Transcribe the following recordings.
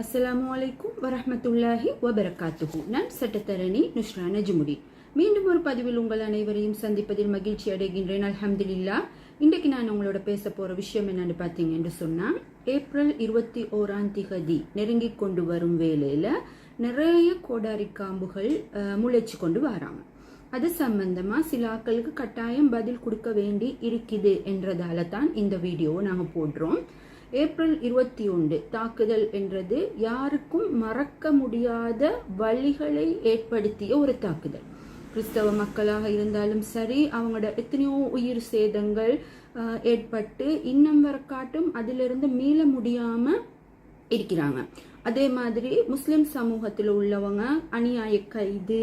அஸ்லாம் அலைக்கும் வரமத்துல்லாஹி வபரகாத்துஹு நான் சட்டத்தரணி நுஷ்ரா நஜ்முடி. மீண்டும் ஒரு பதிவில் உங்கள் அனைவரையும் சந்திப்பதில் மகிழ்ச்சி அடைகின்றேன். அல்ஹம்துலில்லா இன்றைக்கு நான் உங்களோட பேச போகிற விஷயம் என்னன்னு பார்த்தீங்கன்னு சொன்னால் ஏப்ரல் இருபத்தி ஓராம் திகதி நெருங்கி கொண்டு வரும் வேலையில் நிறைய கோடாரி காம்புகள் முளைச்சு கொண்டு வராங்க. அது சம்பந்தமாக சில ஆக்களுக்கு கட்டாயம் பதில் கொடுக்க வேண்டி இருக்குது என்றதால தான் இந்த வீடியோவை நாங்கள் போடுறோம். ஏப்ரல் இருபத்தி ஒன்று தாக்குதல் என்றது யாருக்கும் மறக்க முடியாத வழிகளை ஏற்படுத்திய ஒரு தாக்குதல். கிறிஸ்தவ மக்களாக இருந்தாலும் சரி அவங்களோட எத்தனையோ உயிர் சேதங்கள் ஏற்பட்டு இன்னும் வர காட்டும் அதிலிருந்து மீள முடியாமல் இருக்கிறாங்க. அதே மாதிரி முஸ்லிம் சமூகத்தில் உள்ளவங்க அநியாய கைது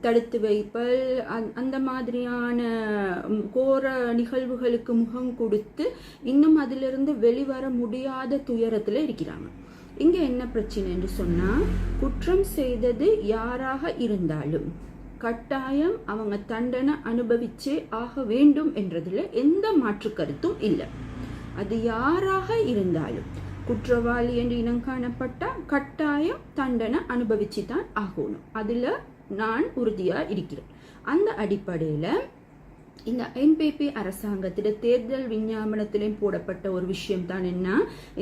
தடுத்து வைப்பல் அந்த- அந்த மாதிரியான கோர நிகழ்வுகளுக்கு முகம் கொடுத்து இன்னும் அதிலிருந்து வெளிவர முடியாத துயரத்தில் இருக்கிறாங்க. இங்கே என்ன பிரச்சனை என்று சொன்னால் குற்றம் செய்தது யாராக இருந்தாலும் கட்டாயம் அவங்க தண்டனை அனுபவிச்சே ஆக வேண்டும் என்றதில் எந்த மாற்று கருத்தும் இல்லை. அது யாராக இருந்தாலும் குற்றவாளி என்று இனம் காணப்பட்டால் கட்டாயம் தண்டனை அனுபவிச்சு தான் ஆகணும். அதில் நான் உறுதியாக இருக்கிறேன். அந்த அடிப்படையில் இந்த என்பிபி அரசாங்கத்திட தேர்தல் விஞ்ஞாபனத்திலையும் போடப்பட்ட ஒரு விஷயம் தான் என்ன?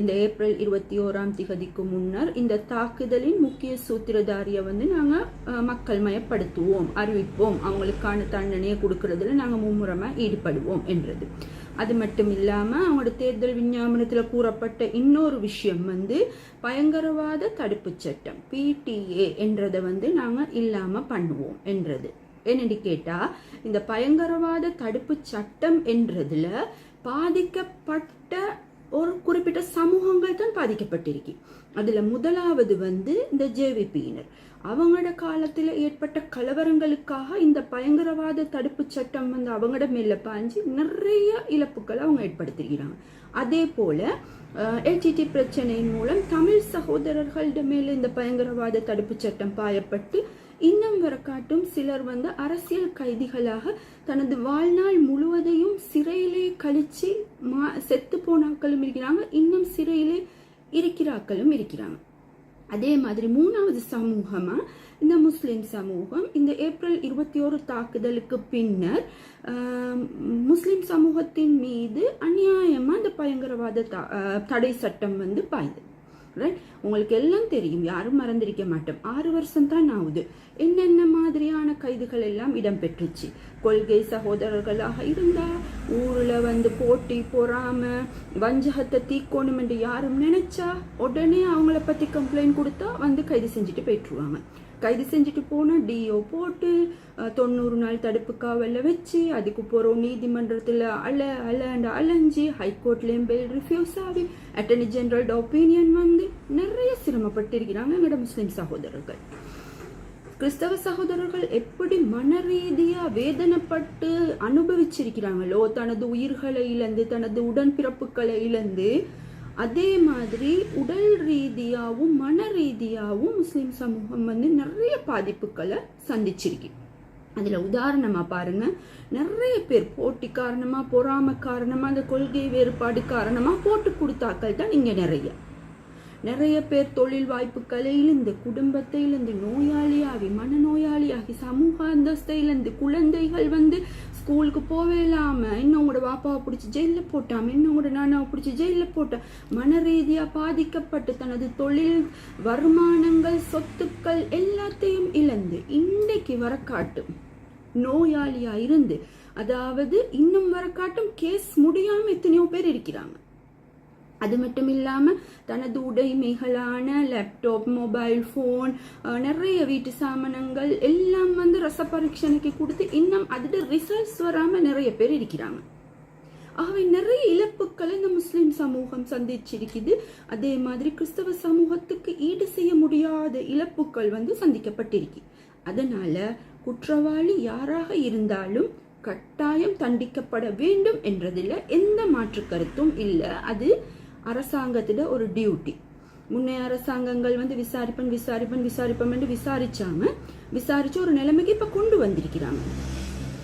இந்த ஏப்ரல் இருபத்தி ஓராம் திகதிக்கு முன்னர் இந்த தாக்குதலின் முக்கிய சூத்திரதாரியை வந்து நாங்கள் மக்கள் மயப்படுத்துவோம் அறிவிப்போம். அவங்களுக்கான தண்டனையை கொடுக்கறதுல நாங்கள் மும்முரமாக ஈடுபடுவோம் என்றது. அது மட்டும் இல்லாமல் அவங்களோட தேர்தல் விஞ்ஞாபனத்தில் கூறப்பட்ட இன்னொரு விஷயம் வந்து பயங்கரவாத தடுப்புச் சட்டம் பிடிஏ என்றதை வந்து நாங்கள் இல்லாமல் பண்ணுவோம் என்றது. என்னன்னு கேட்டால் இந்த பயங்கரவாத தடுப்பு சட்டம் என்றதுல பாதிக்கப்பட்ட ஒரு குறிப்பிட்ட சமூகங்கள் தான் பாதிக்கப்பட்டிருக்கு. அதில் முதலாவது வந்து இந்த ஜேவிபியினர் அவங்களோட காலத்தில் ஏற்பட்ட கலவரங்களுக்காக இந்த பயங்கரவாத தடுப்பு சட்டம் வந்து அவங்களோட மேல பாஞ்சு நிறைய இழப்புகளை அவங்க ஏற்படுத்திக்கிறாங்க அதே போல எல்டிடி பிரச்சனையின் மூலம் தமிழ் சகோதரர்கள்ட மேல இந்த பயங்கரவாத தடுப்பு சட்டம் பாயப்பட்டு இன்னும் வர காட்டும் சிலர் வந்து அரசியல் கைதிகளாக தனது வாழ்நாள் முழுவதையும் சிறையிலே கழிச்சு மா செத்து போனாக்களும் இருக்கிறாங்க. இன்னும் சிறையிலே இருக்கிறாக்களும் இருக்கிறாங்க. அதே மாதிரி மூணாவது சமூகமா? இந்த முஸ்லிம் சமூகம் இந்த ஏப்ரல் இருபத்தி ஓரு தாக்குதலுக்கு பின்னர் முஸ்லீம் முஸ்லிம் சமூகத்தின் மீது அநியாயமா இந்த பயங்கரவாத தடை சட்டம் வந்து பாயுது ரைட் உங்களுக்கு எல்லாம் தெரியும். யாரும் மறந்திருக்க மாட்டோம். ஆறு வருஷம் தான் ஆகுது. என்னென்ன மாதிரியான கைதுகள் எல்லாம் இடம்பெற்றுச்சு? கொள்கை சகோதரர்களாக இருந்தா ஊர்ல வந்து போட்டி பொறாம வஞ்சகத்தை தீக்கோணும் என்று யாரும் நினைச்சா உடனே அவங்கள பத்தி கம்ப்ளைண்ட் கொடுத்தா வந்து கைது செஞ்சுட்டு போயிட்டுருவாங்க. கைது செஞ்சுட்டு போனால் டிஓ போட்டு தொண்ணூறு நாள் தடுப்பு காவலில் வச்சு அதுக்கு போகிறோம் நீதிமன்றத்தில் அல அலண்டு அலைஞ்சி ஹைகோர்ட்லேயும் பெயில் ரிஃப்யூஸ் ஆகி அட்டர்னி ஜெனரல் ஒப்பீனியன் வந்து நிறைய சிரமப்பட்டிருக்கிறாங்க எங்களோட முஸ்லீம் சகோதரர்கள். கிறிஸ்தவ சகோதரர்கள் எப்படி மன ரீதியாக வேதனைப்பட்டு அனுபவிச்சிருக்கிறாங்களோ தனது உயிர்களை இழந்து தனது உடன்பிறப்புகளை இழந்து அதே மாதிரி உடல் ரீதியாகவும் மன ரீதியாகவும் முஸ்லீம் சமூகம் வந்து நிறைய பாதிப்புகளை சந்திச்சிருக்கு. அதில் உதாரணமாக பாருங்கள் நிறைய பேர் போட்டி காரணமாக பொறாமை காரணமாக அந்த கொள்கை வேறுபாடு காரணமாக போட்டு கொடுத்தாக்கள் தான் இங்கே நிறைய. நிறைய பேர் தொழில் வாய்ப்புகளை இழந்து குடும்பத்தை இழந்து நோயாளியாகி மனநோயாளியாகி சமூக அந்தஸ்தை இழந்து குழந்தைகள் வந்து ஸ்கூலுக்கு போவே இல்லாம இன்னும் உங்களோட பாப்பாவை பிடிச்சி ஜெயில போட்டாம இன்னும் உங்களோட நானாவை பிடிச்சி ஜெயில போட்டால் மன ரீதியா பாதிக்கப்பட்டு தனது தொழில் வருமானங்கள் சொத்துக்கள் எல்லாத்தையும் இழந்து இன்றைக்கு வர காட்டும் நோயாளியா இருந்து அதாவது இன்னும் வர காட்டும் கேஸ் முடியாம எத்தனையோ பேர் இருக்கிறாங்க. அது மட்டும் இல்லாமல் தனது உடைமைகளான லேப்டாப் மொபைல் ஃபோன் நிறைய வீட்டு சாமானங்கள் எல்லாம் வந்து ரச பரீட்சணைக்கு கொடுத்து இன்னும் அதோட ரிசல்ட்ஸ் வராமல் நிறைய பேர் இருக்கிறாங்க. ஆகவே நிறைய இழப்புக்களை இந்த முஸ்லீம் சமூகம் சந்திச்சிருக்குது. அதே மாதிரி கிறிஸ்தவ சமூகத்துக்கு ஈடு செய்ய முடியாத இழப்புகள் வந்து சந்திக்கப்பட்டிருக்கு. அதனால குற்றவாளி யாராக இருந்தாலும் கட்டாயம் தண்டிக்கப்பட வேண்டும் என்றதில் எந்த மாற்று கருத்தும் இல்லை. அது அரசாங்கத்திட ஒரு டியூட்டி முன்னைய அரசாங்கங்கள் வந்து விசாரிப்பன் விசாரிப்பன் விசாரிப்பன் என்று விசாரிச்சாங்க விசாரிச்சு ஒரு நிலைமைக்கு இப்ப கொண்டு வந்திருக்கிறாங்க.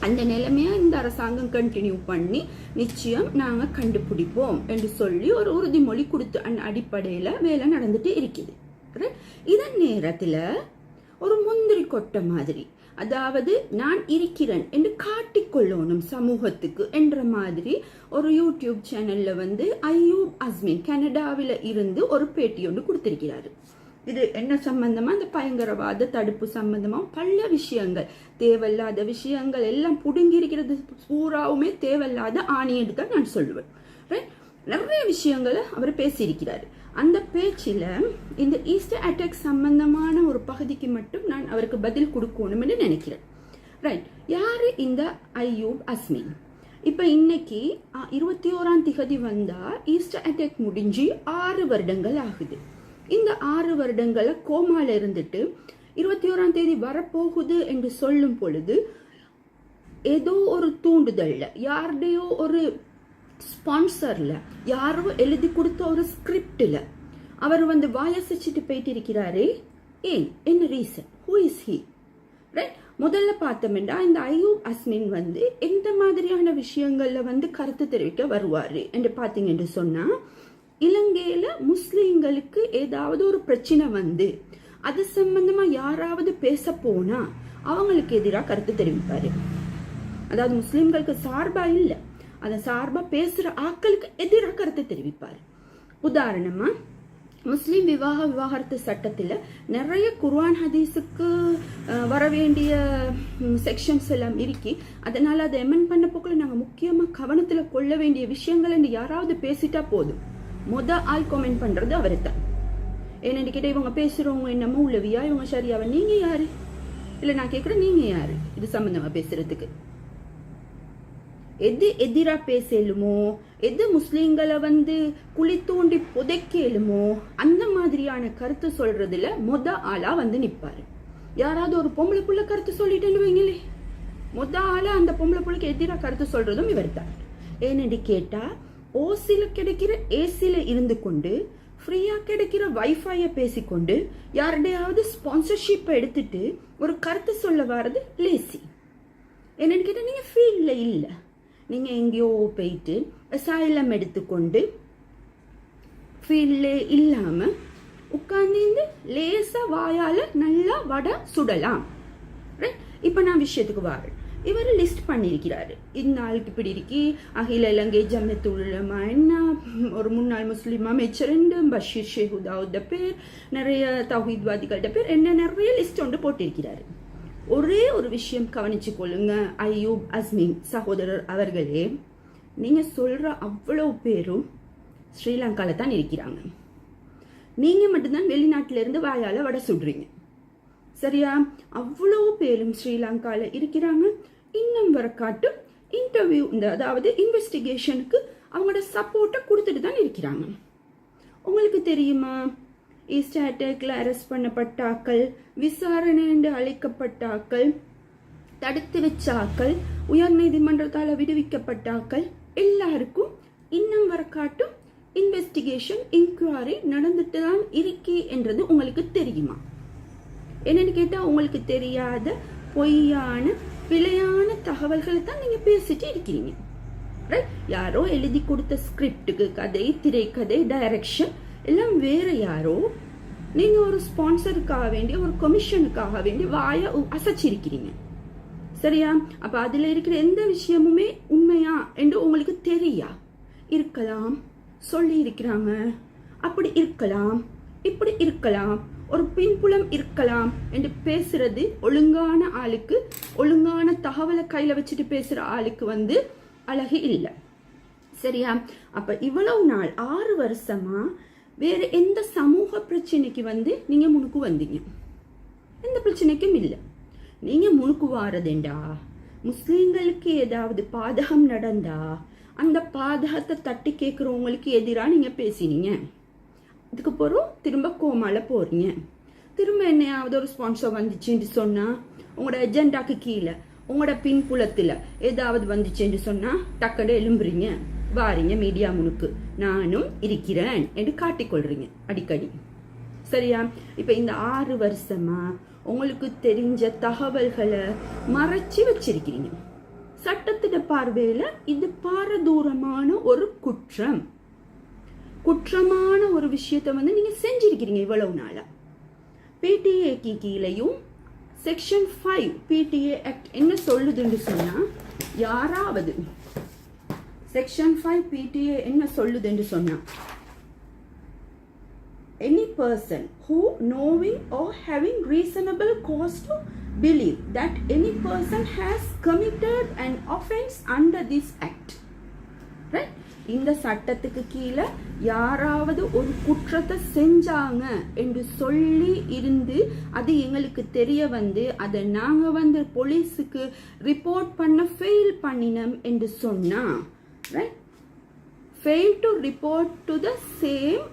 அந்த நிலைமையை இந்த அரசாங்கம் கண்டினியூ பண்ணி நிச்சயம் நாங்கள் கண்டுபிடிப்போம் என்று சொல்லி ஒரு உறுதிமொழி கொடுத்து அந்த அடிப்படையில் வேலை நடந்துட்டு இருக்குது. இதன் நேரத்தில் ஒரு முந்திரி கொட்டை மாதிரி அதாவது நான் இருக்கிறேன் என்று காட்டிக்கொள்ளணும் சமூகத்துக்கு என்ற மாதிரி ஒரு யூடியூப் சேனல்ல வந்து ஐயூப் அஸ்மின் கனடாவில் இருந்து ஒரு பேட்டி ஒன்று கொடுத்திருக்கிறாரு. இது என்ன சம்பந்தமா? இந்த பயங்கரவாத தடுப்பு சம்பந்தமா? பல விஷயங்கள். தேவையில்லாத விஷயங்கள் எல்லாம் புடுங்கி இருக்கிறது பூராவுமே தேவையில்லாத ஆணியன்னு தான் நான் சொல்லுவேன். ரைட் நிறைய விஷயங்களை அவர் பேசியிருக்கிறாரு. அந்த பேச்சில் இந்த ஈஸ்டர் அட்டாக் சம்பந்தமான ஒரு பகுதிக்கு மட்டும் நான் அவருக்கு பதில் கொடுக்கணும்னு நினைக்கிறேன். ரைட் யார் இந்த ஐயூப் அஸ்மின்? இப்போ இன்னைக்கு இருபத்தி ஓராம் திகதி வந்தால் ஈஸ்டர் அட்டாக் முடிஞ்சு ஆறு வருடங்கள் ஆகுது. இந்த ஆறு வருடங்களை கோமால இருந்துட்டு இருபத்தி ஓராம் தேதி வரப்போகுது என்று சொல்லும் பொழுது ஏதோ ஒரு தூண்டுதல்ல யாருடையோ ஒரு ஸ்பான்சரில் யாரோ எழுதி கொடுத்த ஒரு ஸ்கிரிப்டில் அவர் வந்து வாயசிச்சுட்டு போயிட்டு இருக்கிறாரே ஏன்? என்ன reason who is he right முதல்ல பார்த்தோம்னா இந்த ஐயூப் அஸ்மின் வந்து எந்த மாதிரியான விஷயங்களில் வந்து கருத்து தெரிவிக்க வருவார் என்று பார்த்தீங்கன்னு சொன்னால் இலங்கையில் முஸ்லீம்களுக்கு ஏதாவது ஒரு பிரச்சனை வந்து அது சம்பந்தமாக யாராவது பேச போனால் அவங்களுக்கு எதிராக கருத்து தெரிவிப்பார். அதாவது முஸ்லீம்களுக்கு சார்பாக இல்லை. அதை சார்பாக பேசுகிற ஆட்களுக்கு எதிராக கருத்தை தெரிவிப்பார். உதாரணமாக முஸ்லீம் விவாக விவாகரத்து சட்டத்தில் நிறைய குர்ஆன் ஹதீஸுக்கு வர வேண்டிய செக்ஷன்ஸ் எல்லாம் இருக்கி அதனால் அதை எமன் பண்ண போக்கில் நாங்கள் முக்கியமாக கவனத்தில் கொள்ள வேண்டிய விஷயங்கள் யாராவது பேசிட்டா போதும். மொத ஆள் கமெண்ட் பண்ணுறது அவரை தான் ஏன்னு கேட்டால் இவங்க பேசுகிறவங்க என்னமோ உள்ளவியா இவங்க சரியாவா நீங்கள் யார்? இல்லை நான் கேட்குறேன் நீங்கள் யார்? இது சம்மந்தமாக பேசுகிறதுக்கு எது எதிராக பேசலுமோ எது முஸ்லீம்களை வந்து குழி தூண்டி புதைக்கலுமோ அந்த மாதிரியான கருத்து சொல்றதுல மொத ஆளா வந்து நிற்பாரு யாராவது ஒரு பொம்பளை புள்ள கருத்து சொல்லிட்டேன்னு வைங்களே. மொத ஆளா அந்த பொம்பளை புள்ளைக்கு எதிராக கருத்து சொல்றதும் இவர் தான் ஏன்னு கேட்டா ஓசில கிடைக்கிற ஏசில இருந்து கொண்டு ஃப்ரீயா கிடைக்கிற வைஃபைய பேசிக்கொண்டு யாருடையாவது ஸ்பான்சர்ஷிப்பை எடுத்துட்டு ஒரு கருத்து சொல்ல வர்றது லேசி. என்னன்னு கேட்டால் நீங்கள் ஃபீல்டில் இல்லை. நீங்கள் எங்கேயோ போயிட்டு சைலம் எடுத்துக்கொண்டு ஃபீல்டில் இல்லாமல் உட்காந்து லேசாக வாயால் நல்லா வடை சுடலாம். ரைட் இப்போ நான் விஷயத்துக்கு வரேன். இவர் லிஸ்ட் பண்ணியிருக்கிறாரு. இந்நாளுக்கு இப்படி இருக்கி அகில இலங்கை ஜம்மத்துல்லமா என்ன ஒரு முன்னாள் முஸ்லீம் அமைச்சர் பஷீர் ஷேஹுதாவுட பேர் நிறைய தௌஹீத்வாதிகள்ட பேர் என்ன நிறைய லிஸ்ட் ஒன்று போட்டிருக்கிறாரு. ஒரே ஒரு விஷயம் கவனிச்சு கொள்ளுங்க. ஐயூப் அஸ்மின் சகோதரர் அவர்களே நீங்க சொல்ற அவ்வளவு பேரும் ஸ்ரீலங்காவில் தான் இருக்கிறாங்க. நீங்க மட்டும்தான் வெளிநாட்டிலேருந்து வாயால வடை சுடுறீங்க. சரியா? அவ்வளவு பேரும் ஸ்ரீலங்காவில் இருக்கிறாங்க. இன்னும் வர காட்டும் இன்டர்வியூ இந்த அதாவது இன்வெஸ்டிகேஷனுக்கு அவங்களோட சப்போர்ட்டை கொடுத்துட்டு தான் இருக்கிறாங்க. உங்களுக்கு தெரியுமா? ஈஸ்ட் அட்டாக்ல அரெஸ்ட் பண்ணப்பட்டாக்கள் விசாரணை என்று அழைக்கப்பட்டாக்கள் தடுத்து வச்சாக்கள் உயர் நீதிமன்றத்தால் விடுவிக்கப்பட்டாக்கள் எல்லாருக்கும் இன்னும் வர காட்டும் இன்வெஸ்டிகேஷன் இன்குவாரி நடந்துட்டு தான் இருக்கே என்றது உங்களுக்கு தெரியுமா? என்னன்னு கேட்டால் உங்களுக்கு தெரியாத பொய்யான பிழையான தகவல்களை தான் நீங்கள் பேசிட்டு இருக்கிறீங்க யாரோ எழுதி கொடுத்த ஸ்கிரிப்டுக்கு கதை திரைக்கதை டைரக்ஷன் எல்லாம் வேற யாரோ? நீங்க ஒரு ஸ்பான்சருக்காக வேண்டிய ஒரு கமிஷனுக்காக வேண்டி வாய அசைச்சிருக்கிறீங்க. சரியா? அப்ப அதுல இருக்கிற எந்த விஷயமுமே உண்மையா என்று உங்களுக்கு தெரியா? இருக்கலாம். சொல்லி இருக்கிறாங்க. அப்படி இருக்கலாம். இப்படி இருக்கலாம். ஒரு பின்புலம் இருக்கலாம் என்று பேசுறது ஒழுங்கான ஆளுக்கு ஒழுங்கான தகவலை கையில வச்சுட்டு பேசுற ஆளுக்கு வந்து அழகு இல்லை. சரியா? அப்ப இவ்வளவு நாள் ஆறு வருஷமா வேறு எந்த சமூக பிரச்சனைக்கு வந்து நீங்கள் முணுக்கு வந்தீங்க? எந்த பிரச்சனைக்கும் இல்லை. நீங்கள் முணுக்கு வாரதேண்டா? முஸ்லீம்களுக்கு ஏதாவது பாதகம் நடந்தா அந்த பாதகத்தை தட்டி கேட்குறவங்களுக்கு எதிராக நீங்கள் பேசினீங்க. இதுக்கு பிறகு திரும்ப கோமால போகிறீங்க திரும்ப என்னையாவது ஒரு ஸ்பான்சர் வந்துச்சுன்னு சொன்னால் உங்களோட எஜெண்டாக்கு கீழே உங்களோட பின்புலத்தில் ஏதாவது வந்துச்சுன்னு சொன்னால் டக்குனு எழும்புறீங்க. வாரிங்க மீடியா முனுக்கு நானும் இருக்கிறேன் என்று காட்டிக்கொள்றீங்க. அடிக்கடி. சரியா? இப்போ இந்த ஆறு வருஷமா உங்களுக்கு தெரிஞ்ச தகவல்களை மறைச்சி வச்சிருக்கிறீங்க. சட்டத்திட பார்வையில் இது பாரதூரமான ஒரு குற்றம். குற்றமான ஒரு விஷயத்தை வந்து நீங்கள் செஞ்சிருக்கிறீங்க இவ்வளவு நாளா. பிடிஏக்கு கீழேயும் செக்ஷன் ஃபைவ் பிடிஏ ஆக்ட் என்ன சொல்லுதுன்னு சொன்னால் யாராவது செக்ஷன் ஃபைவ் பிடிஏ என்ன சொல்லுதுன்னு சொன்னான் any person who knowing or having reasonable cause to believe that any person has committed an offense under this act right? இந்த சட்டத்துக்கு கீழே யாராவது ஒரு குற்றத்தை செஞ்சாங்க என்று சொல்லி இருந்து அது எங்களுக்கு தெரிய வந்து அதை நாங்கள் வந்து போலீஸுக்கு ரிப்போர்ட் பண்ண ஃபெயில் பண்ணினோம் என்று சொன்னால் right fail to report to the same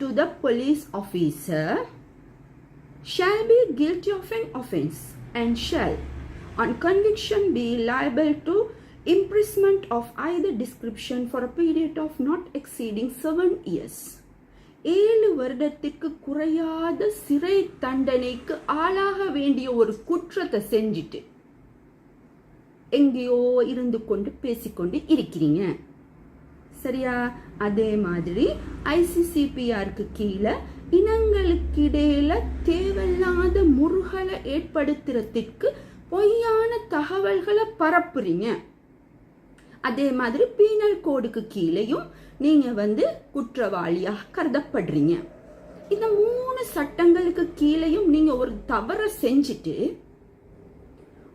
to the police officer shall be guilty of an offense and shall on conviction be liable to imprisonment of either description for a period of not exceeding seven years ஏழு வருடத்திற்கு குறையாத சிறை தண்டனைக்கு ஆளாக வேண்டிய ஒரு குற்றத்தை செஞ்சுட்டு எங்கேயோ இருந்து கொண்டு பேசிக்கொண்டு இருக்கிறீங்க. சரியா? அதே மாதிரி ஐசிசிபிஆருக்கு கீழே இனங்களுக்கிடையில தேவையில்லாத முருகலை ஏற்படுத்துறதுக்கு பொய்யான தகவல்களை பரப்புறீங்க. அதே மாதிரி பீனல் கோடுக்கு கீழேயும் நீங்க வந்து குற்றவாளியாக கருதப்படுறீங்க. இந்த மூணு சட்டங்களுக்கு கீழேயும் நீங்க ஒரு தவறை செஞ்சுட்டு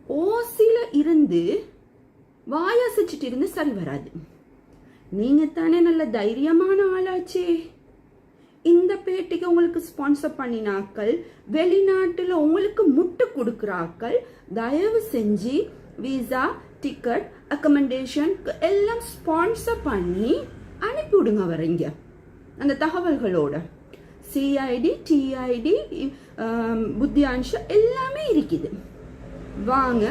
ஓசில இருந்து வாயசிச்சுட்டு இருந்து சரி வராது. நீங்க தானே நல்ல தைரியமான ஆளாச்சே. இந்த பேட்டிக்கு உங்களுக்கு ஸ்பான்சர் பண்ணினாக்கள் வெளிநாட்டுல உங்களுக்கு முட்டு கொடுக்குறாக்கள் தயவு செஞ்சு விசா டிக்கெட் அக்கமெண்டேஷன் எல்லாம் ஸ்பான்சர் பண்ணி அனுப்பிவிடுங்க வரீங்க அந்த தகவல்களோட. சிஐடி டிஐடி புத்தியான்ஷா எல்லாமே இருக்குது. வாங்க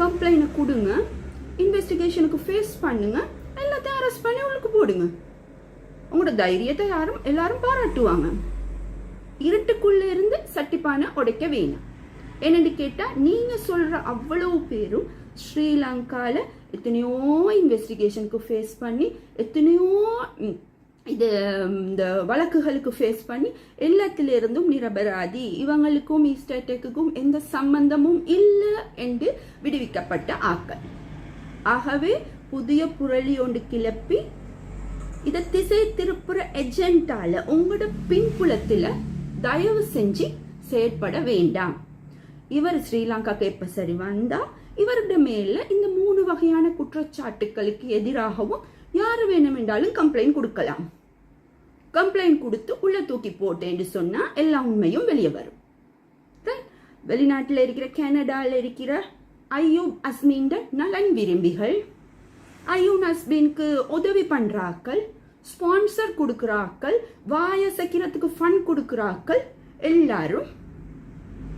கம்ப்ளைண்ட் கொடுங்க இன்வெஸ்டிகேஷனுக்கு ஃபேஸ் பண்ணுங்க எல்லாத்தையும் அரெஸ்ட் பண்ணி உள்ளுக்கு போடுங்க. உங்களோட தைரியத்தை யாரும் எல்லாரும் பாராட்டுவாங்க. இருட்டுக்குள்ள இருந்து சட்டிப்பானை உடைக்க வேணும். என்னென்னு கேட்டால் நீங்கள் சொல்கிற அவ்வளவு பேரும் ஸ்ரீலங்காவில் எத்தனையோ இன்வெஸ்டிகேஷனுக்கு ஃபேஸ் பண்ணி எத்தனையோ இது இந்த வழக்குகளுக்கு ஃபேஸ் பண்ணி எல்லாத்திலிருந்தும் நிரபராதி. இவங்களுக்கும் ஈஸ்டேட்டுக்கும் எந்த சம்பந்தமும் இல்லை என்று விடுவிக்கப்பட்ட ஆக்கள். ஆகவே புதிய புரளி ஒன்று கிளப்பி இதை திசை திருப்புற எஜெண்டால உங்களோட பின்புலத்தில் தயவு செஞ்சு செயற்பட வேண்டாம். இவர் ஸ்ரீலங்காக்கு எப்ப சரி வந்தா இவருடைய மேல இந்த மூணு வகையான குற்றச்சாட்டுகளுக்கு எதிராகவும் யார் வேணுமென்றாலும் கம்ப்ளைண்ட் கொடுக்கலாம். கம்ப்ளைண்ட் கொடுத்து உள்ள தூக்கி போட்டேன் சொன்னா எல்லா உண்மையும் வெளியே வரும். வெளிநாட்டில் இருக்கிற கனடாவில் இருக்கிற ஐயூப் அஸ்மீண்ட நலன் விரும்பிகள். ஐயூன் அஸ்பினுக்கு உதவி பண்ணுறாக்கள் ஸ்பான்சர் கொடுக்குறாக்கள் வாய சக்கிரத்துக்கு ஃபண்ட் கொடுக்குறாக்கள் எல்லாரும்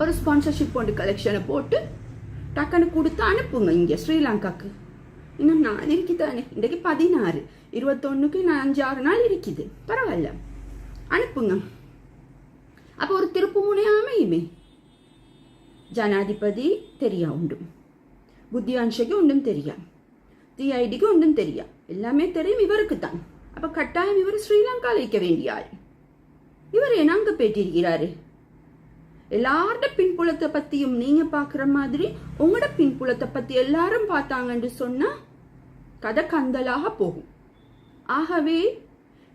ஒரு ஸ்பான்சர்ஷிப் போட்டு கலெக்ஷனை போட்டு டக்குன்னு கொடுத்து அனுப்புங்க இங்கே ஸ்ரீலங்காக்கு. இன்னும் நாள் இருக்குதானே? இன்றைக்கு பதினாறு. இருபத்தொன்னுக்கு நான் அஞ்சாறு நாள் இருக்குது. பரவாயில்ல. அனுப்புங்க. அப்போ ஒரு திருப்பு முனையாமையுமே. ஜனாதிபதி தெரியா உண்டும்? புத்தியான்ஷைக்கு ஒன்றும் தெரியா? டிஐடிக்கு ஒன்றும் தெரியா? எல்லாமே தெரியும் இவருக்கு தான் அப்ப கட்டாயம் இவர் ஸ்ரீலங்காவில் இருக்க வேண்டியாள் இவர் என்ன அங்க பேட்டியிருக்கிறாரு எல்லாரோட பின்புலத்தை பத்தியும் நீங்க பாக்குற மாதிரி உங்களோட பின்புலத்தை பத்தி எல்லாரும் பார்த்தாங்கன்னு சொன்னா கதை கந்தலாக போகும். ஆகவே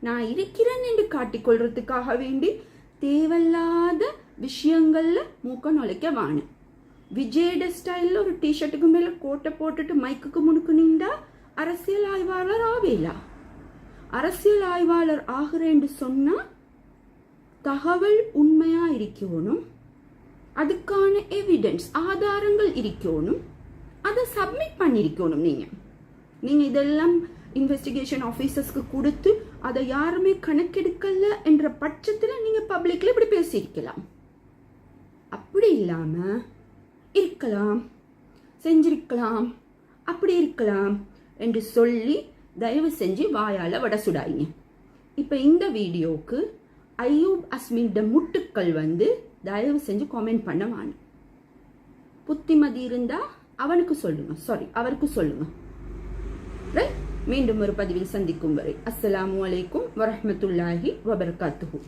நான் இருக்கிறேன் என்று காட்டிக்கொள்றதுக்காக வேண்டி தேவையில்லாத விஷயங்கள்ல மூக்க நுழைக்க வாணும் விஜயோட ஸ்டைல்ல ஒரு டிஷர்ட்டுக்கு மேல கோட்டை போட்டுட்டு மைக்குக்கு முனுக்கு நின்றா அரசியல் ஆய்வாளர் ஆவேலா? அரசியல் ஆய்வாளர் ஆகிறேன்னு சொன்னா தகவல் உண்மையா இருக்கணும் அதுக்கான எவிடன்ஸ் ஆதாரங்கள் இருக்கணும். அதை சப்மிட் பண்ணியிருக்கணும் நீங்கள் நீங்கள் இதெல்லாம் இன்வெஸ்டிகேஷன் ஆஃபீஸர்ஸ்க்கு கொடுத்து அதை யாருமே கணக்கெடுக்கல என்ற பட்சத்தில் நீங்கள் பப்ளிக்கில் இப்படி பேசியிருக்கலாம். அப்படி இல்லாமல் இருக்கலாம். செஞ்சிருக்கலாம். அப்படி இருக்கலாம் என்று சொல்லி தயவு செஞ்சு வாயால் வட சுடாயிங்க இப்போ இந்த வீடியோவுக்கு ஐயூப் அஸ்மின்ட முட்டுக்கள் வந்து தயவு செஞ்சு காமெண்ட் பண்ண வாங்க புத்திமதி இருந்தா அவனுக்கு சொல்லுங்க. சாரி அவருக்கு சொல்லுங்க. ரைட் மீண்டும் ஒரு பதிவில் சந்திக்கும் வரை. அஸ்லாம் அலைக்கும் வரமத்துல்லாஹி வபரகாத்துஹு.